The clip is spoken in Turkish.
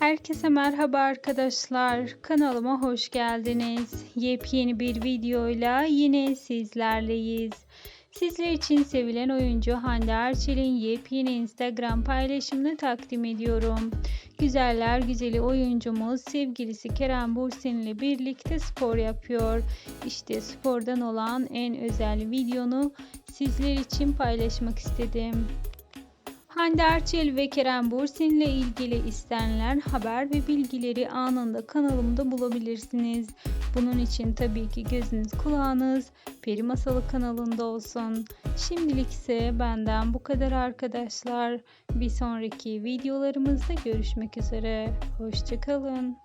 Herkese merhaba arkadaşlar. Kanalıma hoş geldiniz. Yepyeni bir videoyla yine sizlerleyiz. Sizler için sevilen oyuncu Hande Erçel'in yepyeni Instagram paylaşımını takdim ediyorum. Güzeller güzeli oyuncumuz sevgilisi Kerem Bürsin ile birlikte spor yapıyor. İşte spordan olan en özel videonu sizler için paylaşmak istedim. Hande Erçel ve Kerem Bürsin ile ilgili istenilen haber ve bilgileri anında kanalımda bulabilirsiniz. Bunun için tabii ki gözünüz kulağınız Peri Masalı kanalında olsun. Şimdilik ise benden bu kadar arkadaşlar. Bir sonraki videolarımızda görüşmek üzere. Hoşçakalın.